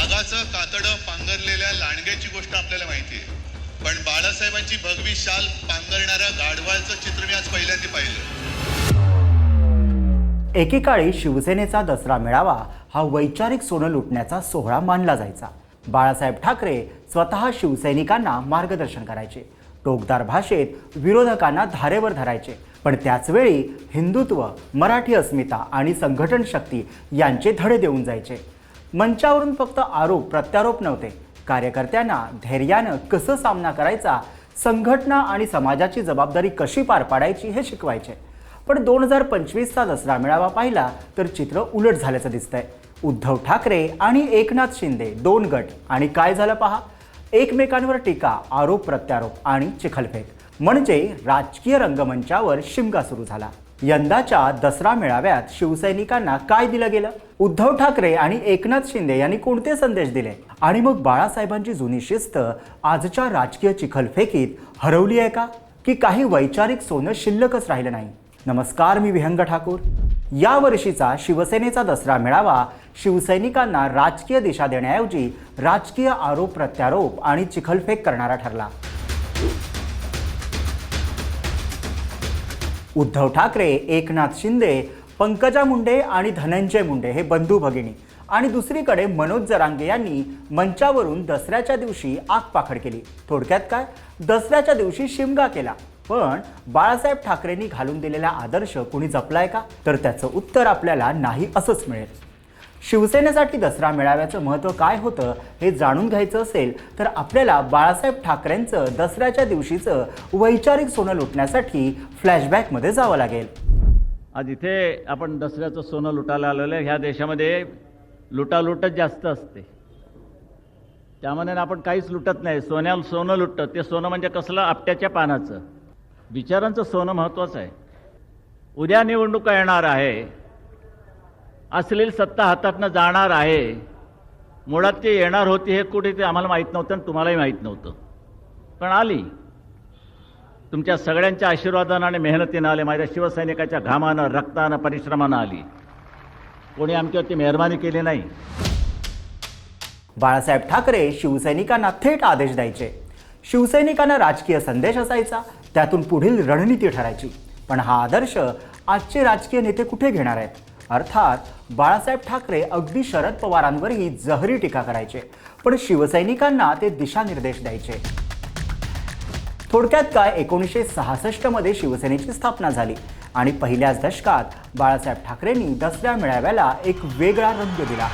वाघाचं कातडं पांघरलेल्या लांडग्याची गोष्ट आपल्याला माहिती आहे. पण बाळासाहेबांची भगवी शाल पांघरणाऱ्या गाढवाचं चित्र मी आज पहिल्यांदा पाहिलं. एकेकाळी शिवसेनेचा दसरा मेळावा हा वैचारिक सोनं लुटण्याचा सोहळा मानला जायचा. बाळासाहेब ठाकरे स्वतः शिवसैनिकांना मार्गदर्शन करायचे. टोकदार भाषेत विरोधकांना धारेवर धरायचे. पण त्याचवेळी हिंदुत्व मराठी अस्मिता आणि संघटन शक्ती यांचे धडे देऊन जायचे. मंचावरून फक्त आरोप प्रत्यारोप नव्हते. कार्यकर्त्यांना धैर्यानं कसं सामना करायचा संघटना आणि समाजाची जबाबदारी कशी पार पाडायची हे शिकवायचे. पण दोन हजार पंचवीसचा दसरा मेळावा पाहिला तर चित्र उलट झाल्याचं दिसतंय. उद्धव ठाकरे आणि एकनाथ शिंदे दोन गट. आणि काय झालं पहा? एकमेकांवर टीका आरोप प्रत्यारोप आणि चिखलफेक. म्हणजे राजकीय रंगमंचावर शिमगा सुरू झाला. यंदाच्या दसरा मेळाव्यात शिवसैनिकांना काय दिलं गेलं? उद्धव ठाकरे आणि एकनाथ शिंदे यांनी कोणते संदेश दिले? आणि मग बाळासाहेबांची जुनी शिस्त आजच्या राजकीय चिखलफेकीत हरवली आहे का? की काही वैचारिक सोनं शिल्लकच राहिलं नाही? नमस्कार मी विहंग ठाकूर. या वर्षीचा शिवसेनेचा दसरा मेळावा शिवसैनिकांना राजकीय दिशा देण्याऐवजी राजकीय आरोप प्रत्यारोप आणि चिखलफेक करणारा ठरला. उद्धव ठाकरे एकनाथ शिंदे पंकजा मुंडे आणि धनंजय मुंडे हे बंधू भगिनी. आणि दुसरीकडे मनोज जरांगे यांनी मंचावरून दसऱ्याच्या दिवशी आगपाखड केली. थोडक्यात काय? दसऱ्याच्या दिवशी शिमगा केला. पण बाळासाहेब ठाकरेंनी घालून दिलेला आदर्श कुणी जपलाय का? तर त्याचं उत्तर आपल्याला नाही असंच मिळेल. शिवसेनेसाठी दसरा मेळाव्याचं महत्त्व काय होतं हे जाणून घ्यायचं असेल तर आपल्याला बाळासाहेब ठाकरेंचं दसऱ्याच्या दिवशीचं वैचारिक सोनं लुटण्यासाठी फ्लॅशबॅकमध्ये जावं लागेल. आज इथे आपण दसऱ्याचं सोनं लुटायला आलेलं आहे. ह्या देशामध्ये लुटालुटच जास्त असते. त्यामध्ये आपण काहीच लुटत नाही. सोन्याला सोनं लुटतं. ते सोनं म्हणजे कसलं? आपट्याच्या पानाचं. विचारांचं सोनं महत्त्वाचं आहे. उद्या निवडणुका येणार आहे. असलेली सत्ता हातातनं जाणार आहे. मुळात ते येणार होती हे कुठे ते आम्हाला माहीत नव्हतं आणि तुम्हालाही माहीत नव्हतं. पण आली. तुमच्या सगळ्यांच्या आशीर्वादानं आणि मेहनतीनं आले. माझ्या शिवसैनिकाच्या घामानं रक्तानं परिश्रमानं आली. कोणी आमच्यावरती मेहरबानी केली नाही. बाळासाहेब ठाकरे शिवसैनिकांना थेट आदेश द्यायचे. शिवसैनिकांना राजकीय संदेश असायचा. त्यातून पुढील रणनीती ठरायची. पण हा आदर्श आजचे राजकीय नेते कुठे घेणार आहेत? अर्थात बाळासाहेब ठाकरे अगदी शरद पवारांवरही जहरी टीका करायचे पण शिवसैनिकांना ते दिशानिर्देश द्यायचे. थोडक्यात काय एकोणीसशे सहासष्टमध्ये शिवसेनेची स्थापना झाली आणि पहिल्याच दशकात बाळासाहेब ठाकरेंनी दसऱ्या मेळाव्याला एक वेगळा रंग दिला.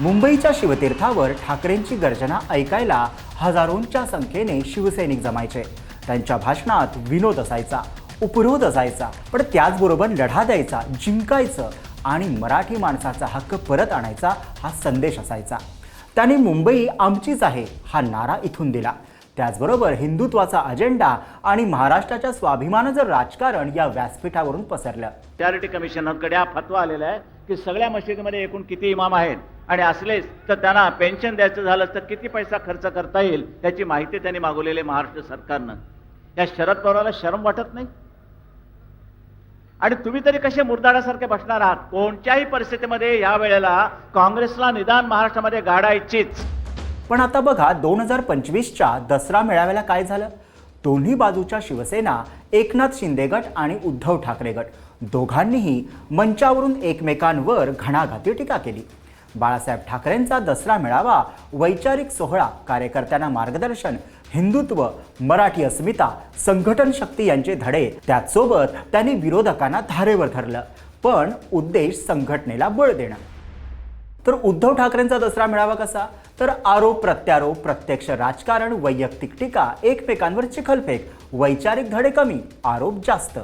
मुंबईच्या शिवतीर्थावर ठाकरेंची गर्जना ऐकायला हजारोंच्या संख्येने शिवसैनिक जमायचे. त्यांच्या भाषणात विनोद असायचा उपरोध असायचा पण त्याचबरोबर लढा द्यायचा जिंकायचं आणि मराठी माणसाचा हक्क परत आणायचा हा संदेश असायचा. त्यांनी मुंबई आमचीच आहे हा नारा इथून दिला. त्याचबरोबर हिंदुत्वाचा अजेंडा आणि महाराष्ट्राच्या स्वाभिमानाचं राजकारण या व्यासपीठावरून पसरलं. चॅरिटी कमिशनरकडे हा फतवा आलेला आहे की सगळ्या मशिदीमध्ये एकूण किती इमाम आहेत आणि असलेच तर त्यांना पेन्शन द्यायचं झालं तर किती पैसा खर्च करता येईल याची माहिती त्यांनी मागवलेली आहे महाराष्ट्र सरकारनं. या शरद पवाराला शरम वाटत नाही? आणि तुम्ही तरी कसे मुरदाडासारखे बसणार आहात? कोणत्याही परिस्थितीमध्ये या वेळेला काँग्रेसला निदान महाराष्ट्रामध्ये गाडायचीच पण आता बघा दोन हजार पंचवीसच्या दसरा मेळाव्याला काय झालं? दोन्ही बाजूच्या शिवसेना एकनाथ शिंदे गट आणि उद्धव ठाकरे गट. दोघांनीही मंचावरून एकमेकांवर घणाघाती टीका केली. बाळासाहेब ठाकरेंचा दसरा मेळावा वैचारिक सोहळा कार्यकर्त्यांना मार्गदर्शन हिंदुत्व मराठी अस्मिता संघटन शक्ती यांचे धडे त्याचसोबत त्यांनी विरोधकांना धारेवर धरलं. पण उद्देश संघटनेला बळ देणं. तर उद्धव ठाकरेंचा दसरा मेळावा कसा? तर आरोप प्रत्यारोप प्रत्यक्ष राजकारण वैयक्तिक टीका एकमेकांवर चिखलफेक वैचारिक धडे कमी आरोप जास्त.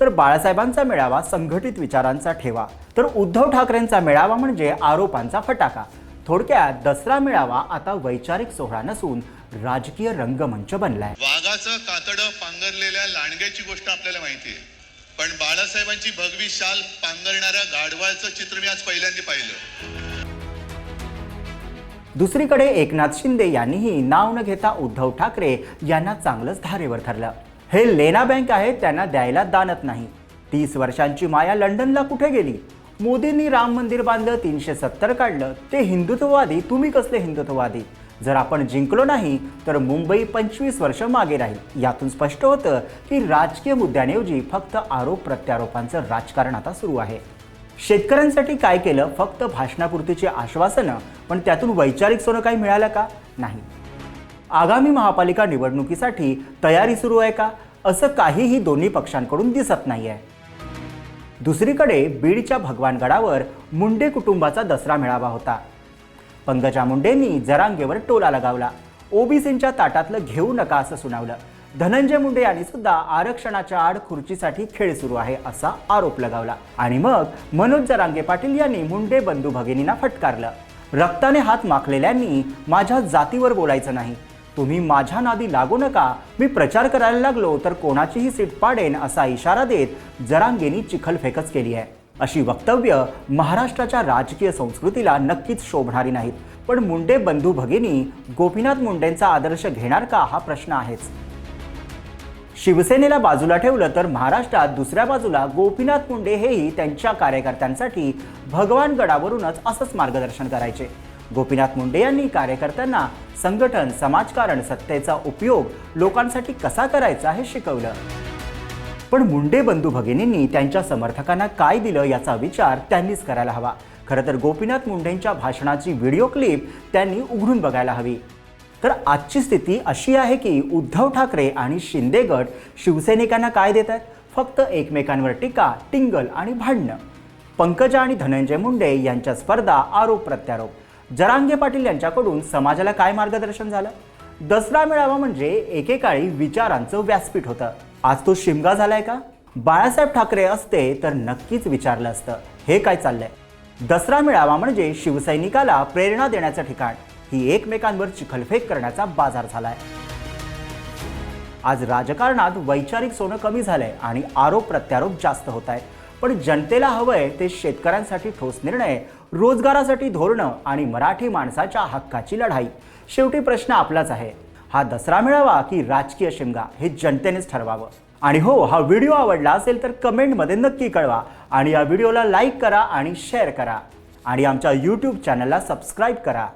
तर बाळासाहेबांचा मेळावा संघटित विचारांचा ठेवा. तर उद्धव ठाकरेंचा मेळावा म्हणजे आरोपांचा फटाका. थोडक्यात दसरा मेळावा आता वैचारिक सोहळा नसून राजकीय रंगमंच बनलाय. वाघाचं कातडं पांघरलेल्या लांडग्याची गोष्ट आपल्याला माहिती आहे पण बाळासाहेबांची भगवी शाल पांघरणाऱ्या गाढवाचं चित्र मी आज पहिल्यांदा पाहिलं. दुसरीकडे एकनाथ शिंदे यांनीही नाव न घेता उद्धव ठाकरे यांना चांगलंच धारेवर धरलं. हे लेना बँक आहे त्यांना द्यायला दानत नाही. तीस वर्षांची माया लंडनला कुठे गेली? मोदींनी राम मंदिर बांधलं तीनशे सत्तर काढलं. ते हिंदुत्ववादी तुम्ही कसले हिंदुत्ववादी? जर आपण जिंकलो नाही तर मुंबई पंचवीस वर्ष मागे राहील. यातून स्पष्ट होतं की राजकीय मुद्द्यांऐवजी फक्त आरोप प्रत्यारोपांचं राजकारण आता सुरू आहे. शेतकऱ्यांसाठी काय केलं? फक्त भाषणापुरतीची आश्वासनं? पण त्यातून वैचारिक सोनं काही मिळालं का? नाही. आगामी महापालिका निवडणुकीसाठी तयारी सुरू आहे का? असं काहीही दोन्ही पक्षांकडून दिसत नाही आहे दुसरीकडे बीडच्या भगवानगडावर मुंडे कुटुंबाचा दसरा मेळावा होता. पंकजा मुंडेंनी जरांगेवर टोला लगावला. ओबीसींच्या ताटातलं घेऊ नका असं सुनावलं. धनंजय मुंडे यांनी सुद्धा आरक्षणाच्या आड खुर्चीसाठी खेळ सुरू आहे असा आरोप लगावला. आणि मग मनोज जरांगे पाटील यांनी मुंडे बंधू भगिनींना फटकारलं. रक्ताने हात माखलेल्यांनी माझ्या जातीवर बोलायचं नाही. तुम्ही माझ्या नादी लागू नका. मी प्रचार करायला लागलो तर कोणाचीही सीट पाडेन असा इशारा देत जरांगेनी चिखलफेकच केली आहे. अशी वक्तव्य महाराष्ट्राच्या राजकीय संस्कृतीला नक्कीच शोभणारी नाहीत. पण मुंडे बंधू भगिनी गोपीनाथ मुंडेंचा आदर्श घेणार का हा प्रश्न आहेच. शिवसेनेला बाजूला ठेवलं तर महाराष्ट्रात दुसऱ्या बाजूला गोपीनाथ मुंडे हेही त्यांच्या कार्यकर्त्यांसाठी भगवान गडावरूनच असंच मार्गदर्शन करायचे. गोपीनाथ मुंडे यांनी कार्यकर्त्यांना संघटन समाजकारण सत्तेचा उपयोग लोकांसाठी कसा करायचा हे शिकवलं. पण मुंडे बंधू भगिनींनी त्यांच्या समर्थकांना काय दिलं याचा विचार त्यांनीच करायला हवा. खरं तर गोपीनाथ मुंडेंच्या भाषणाची व्हिडिओ क्लिप त्यांनी उघडून बघायला हवी. तर आजची स्थिती अशी आहे की उद्धव ठाकरे आणि शिंदे गट शिवसैनिकांना काय देत आहेत? फक्त एकमेकांवर टीका टिंगल आणि भांडणं. पंकजा आणि धनंजय मुंडे यांच्या स्पर्धा आरोप प्रत्यारोप जरांगे पाटील यांच्याकडून समाजाला काय मार्गदर्शन झालं? दसरा मेळावा म्हणजे एकेकाळी विचारांचं व्यासपीठ होतं. आज तो शिमगा झालाय का? बाळासाहेब ठाकरे असते तर नक्कीच विचारलं असतं. हे काय चाललंय? दसरा मेळावा म्हणजे शिवसैनिकाला प्रेरणा देण्याचं ठिकाण. ही एकमेकांवर चिखलफेक करण्याचा बाजार झालाय. आज राजकारणात वैचारिक सोनं कमी झालंय आणि आरोप प्रत्यारोप जास्त होत आहेत पण जनतेला हवंय ते शेतकऱ्यांसाठी ठोस निर्णय रोजगारासाठी धोरणं आणि मराठी माणसाच्या हक्काची लढाई. शेवटी प्रश्न आपलाच आहे. हा दसरा मिळावा की राजकीय शिमगा हे जनतेनेच ठरवावं. आणि हो हा व्हिडिओ आवडला असेल तर कमेंटमध्ये नक्की कळवा आणि या व्हिडिओला लाईक करा आणि शेअर करा. आणि आमच्या यूट्यूब चॅनलला सबस्क्राईब करा.